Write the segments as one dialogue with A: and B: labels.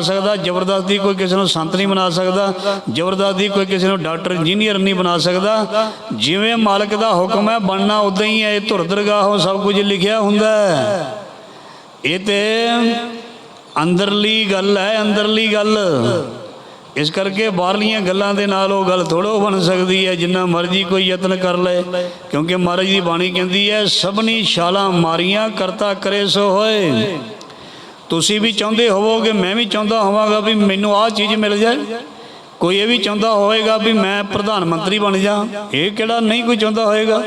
A: ਸਕਦਾ, ਜ਼ਬਰਦਸਤੀ ਕੋਈ ਕਿਸੇ ਨੂੰ ਸੰਤ ਨਹੀਂ ਬਣਾ ਸਕਦਾ, ਜ਼ਬਰਦਸਤੀ ਕੋਈ ਕਿਸੇ ਨੂੰ ਡਾਕਟਰ, ਇੰਜੀਨੀਅਰ ਨਹੀਂ ਬਣਾ ਸਕਦਾ। ਜਿਵੇਂ ਮਾਲਕ ਦਾ ਹੁਕਮ ਹੈ, ਬਣਨਾ ਉਦਾਂ ਹੀ ਹੈ, ਇਹ ਧੁਰ ਸਭ ਕੁਝ ਲਿਖਿਆ ਹੁੰਦਾ ਹੈ। ਇਹ ਤੇ ਅੰਦਰਲੀ ਗੱਲ ਹੈ, ਅੰਦਰਲੀ ਗੱਲ। ਇਸ ਕਰਕੇ ਬਾਹਰਲੀਆਂ ਗੱਲਾਂ ਦੇ ਨਾਲ ਉਹ ਗੱਲ ਥੋੜੋ ਬਣ ਸਕਦੀ ਹੈ, ਜਿੰਨਾ ਮਰਜ਼ੀ ਕੋਈ ਯਤਨ ਕਰ ਲਏ ਕਿਉਂਕਿ ਮਹਾਰਾਜ ਦੀ ਬਾਣੀ ਕਹਿੰਦੀ ਹੈ, ਸਭਨੀ ਛਾਲਾਂ ਮਾਰੀਆਂ, ਕਰਤਾ ਕਰੇ ਸੋ ਹੋਏ। ਤੁਸੀਂ ਵੀ ਚਾਹੁੰਦੇ ਹੋਵੋਗੇ, ਮੈਂ ਵੀ ਚਾਹੁੰਦਾ ਹੋਵਾਂਗਾ ਵੀ ਮੈਨੂੰ ਆਹ ਚੀਜ਼ ਮਿਲ ਜਾਏ। ਕੋਈ ਇਹ ਵੀ ਚਾਹੁੰਦਾ ਹੋਵੇਗਾ ਵੀ ਮੈਂ ਪ੍ਰਧਾਨ ਮੰਤਰੀ ਬਣ ਜਾ। ਇਹ ਕਿਹੜਾ ਨਹੀਂ ਕੋਈ ਚਾਹੁੰਦਾ ਹੋਏਗਾ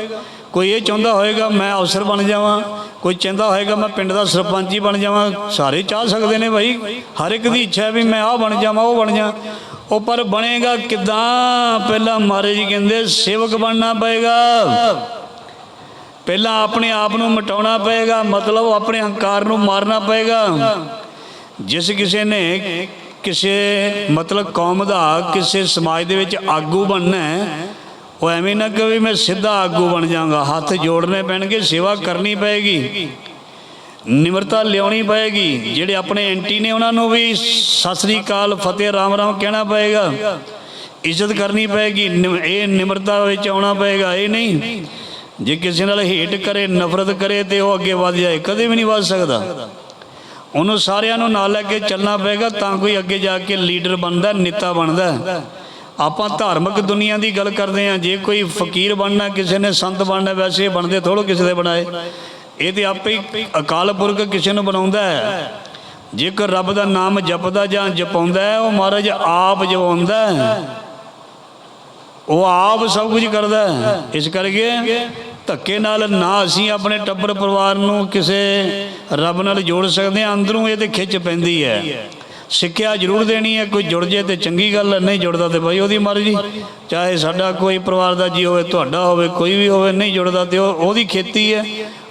A: ਕੋਈ ਇਹ ਚਾਹੁੰਦਾ ਹੋਏਗਾ ਮੈਂ ਅਫਸਰ ਬਣ ਜਾਵਾਂ। ਕੋਈ ਚਾਹੁੰਦਾ ਹੋਏਗਾ ਮੈਂ ਪਿੰਡ ਦਾ ਸਰਪੰਚ ਹੀ ਬਣ ਜਾਵਾਂ। ਸਾਰੇ ਚਾਹ ਸਕਦੇ ਨੇ ਭਾਈ ਹਰ ਇੱਕ ਦੀ ਇੱਛਾ ਹੈ ਵੀ ਮੈਂ ਆਹ ਬਣ ਜਾਵਾਂ, ਉਹ ਬਣ ਜਾ। ਉਹ ਪਰ ਬਣੇਗਾ ਕਿਦਾਂ? ਪਹਿਲਾਂ ਮਹਾਰਾਜ ਜੀ ਕਹਿੰਦੇ, ਸੇਵਕ ਬਣਨਾ ਪਏਗਾ। ਪਹਿਲਾਂ ਆਪਣੇ ਆਪ ਨੂੰ ਮਿਟਾਉਣਾ ਪਏਗਾ, ਮਤਲਬ ਆਪਣੇ ਹੰਕਾਰ ਨੂੰ ਮਾਰਨਾ ਪਏਗਾ। ਜਿਸ ਕਿਸੇ ਨੇ ਕਿਸੇ ਮਤਲਬ ਕੌਮ ਦਾ, ਕਿਸੇ ਸਮਾਜ ਦੇ ਵਿੱਚ ਆਗੂ ਬਣਨਾ ਹੈ, ਉਹ ਐਵੇਂ ਨਾ ਕਹੇ ਮੈਂ ਸਿੱਧਾ ਆਗੂ ਬਣ ਜਾਵਾਂਗਾ। ਹੱਥ ਜੋੜਨੇ ਪੈਣਗੇ, ਸੇਵਾ ਕਰਨੀ ਪਏਗੀ। ਨਿਮਰਤਾ ਲਿਆਉਣੀ ਪਏਗੀ। ਜਿਹੜੇ ਆਪਣੇ ਐਂਟੀ ਨੇ ਉਹਨਾਂ ਨੂੰ ਵੀ ਸਤਿ ਸ੍ਰੀ ਅਕਾਲ, ਫਤਿਹ, ਰਾਮ ਰਾਮ ਕਹਿਣਾ ਪਏਗਾ। ਇੱਜ਼ਤ ਕਰਨੀ ਪਏਗੀ। ਨਿਮ- ਇਹ ਨਿਮਰਤਾ ਵਿੱਚ ਆਉਣਾ ਪਏਗਾ। ਇਹ ਨਹੀਂ। ਜੇ ਕਿਸੇ ਨਾਲ ਹੇਟ ਕਰੇ, ਨਫ਼ਰਤ ਕਰੇ ਤੇ ਉਹ ਅੱਗੇ ਵਧ ਜਾਏ, ਕਦੇ ਵੀ ਨਹੀਂ ਵਧ ਸਕਦਾ। ਉਹਨੂੰ ਸਾਰਿਆਂ ਨੂੰ ਨਾਲ ਲੈ ਕੇ ਚੱਲਣਾ ਪਏਗਾ, ਤਾਂ ਕੋਈ ਅੱਗੇ ਜਾ ਕੇ ਲੀਡਰ ਬਣਦਾ, ਨੇਤਾ ਬਣਦਾ। ਆਪਾਂ ਧਾਰਮਿਕ ਦੁਨੀਆ ਦੀ ਗੱਲ ਕਰਦੇ ਹਾਂ, ਜੇ ਕੋਈ ਫਕੀਰ ਬਣਨਾ, ਕਿਸੇ ਨੇ ਸੰਤ ਬਣਨਾ, ਵੈਸੇ ਬਣਦੇ ਥੋੜੋ ਕਿਸੇ ਦੇ ਬਣਾਏ। ਇਹ ਤੇ ਆਪੇ ਹੀ ਅਕਾਲ ਪੁਰਖ ਕਿਸੇ ਨੂੰ ਬਣਾਉਂਦਾ ਹੈ। ਜੇਕਰ ਰੱਬ ਦਾ ਨਾਮ ਜਪਦਾ ਜਾਂ ਜਪਾਉਂਦਾ ਉਹ ਮਹਾਰਾਜ ਆਪ ਜਪਾਉਂਦਾ ਉਹ ਆਪ ਸਭ ਕੁਝ ਕਰਦਾ ਇਸ ਕਰਕੇ ਧੱਕੇ ਨਾਲ ਨਾ ਅਸੀਂ ਆਪਣੇ ਟੱਬਰ ਪਰਿਵਾਰ ਨੂੰ ਕਿਸੇ ਰੱਬ ਨਾਲ ਜੋੜ ਸਕਦੇ ਹਾਂ, ਅੰਦਰੋਂ ਇਹ ਤੇ ਖਿੱਚ ਪੈਂਦੀ ਹੈ। ਸਿੱਖਿਆ ਜ਼ਰੂਰ ਦੇਣੀ ਹੈ, ਕੋਈ ਜੁੜ ਜੇ ਤੇ ਚੰਗੀ ਗੱਲ ਹੈ, ਨਹੀਂ ਜੁੜਦਾ ਤੇ ਭਾਈ ਉਹਦੀ ਮਰਜ਼ੀ। ਚਾਹੇ ਸਾਡਾ ਕੋਈ ਪਰਿਵਾਰ ਦਾ ਜੀ ਹੋਵੇ, ਤੁਹਾਡਾ ਹੋਵੇ, ਕੋਈ ਵੀ ਹੋਵੇ, ਨਹੀਂ ਜੁੜਦਾ ਤੇ ਉਹ ਉਹਦੀ ਖੇਤੀ ਹੈ।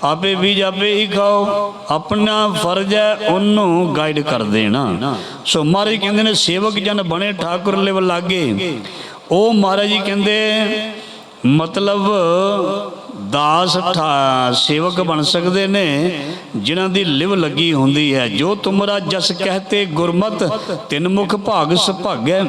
A: ਆਪੇ ਬੀਜ ਆਪੇ ਹੀ ਖਾਓ, ਆਪਣਾ ਫਰਜ਼ ਹੈ ਉਹਨੂੰ ਗਾਈਡ ਕਰ ਦੇਣਾ। ਸੋ ਮਹਾਰਾਜ ਕਹਿੰਦੇ ਨੇ, ਸੇਵਕ ਜਨ ਬਣੇ, ਠਾਕੁਰ ਲੈਵਲ ਲਾਗੇ। ਉਹ ਮਹਾਰਾਜ ਜੀ ਕਹਿੰਦੇ ਮਤਲਬ ਦਾਸ ਠਾ ਸੇਵਕ ਬਣ ਸਕਦੇ ਨੇ, ਜਿਨ੍ਹਾਂ ਦੀ ਲਿਵ ਲੱਗੀ ਹੁੰਦੀ ਹੈ। ਜੋ ਤੁਮਰਾ ਜਸ ਕਹਤੇ ਗੁਰਮਤ, ਤਿੰਨ ਮੁਖ ਭਾਗ ਸੁਭਾਗੈ।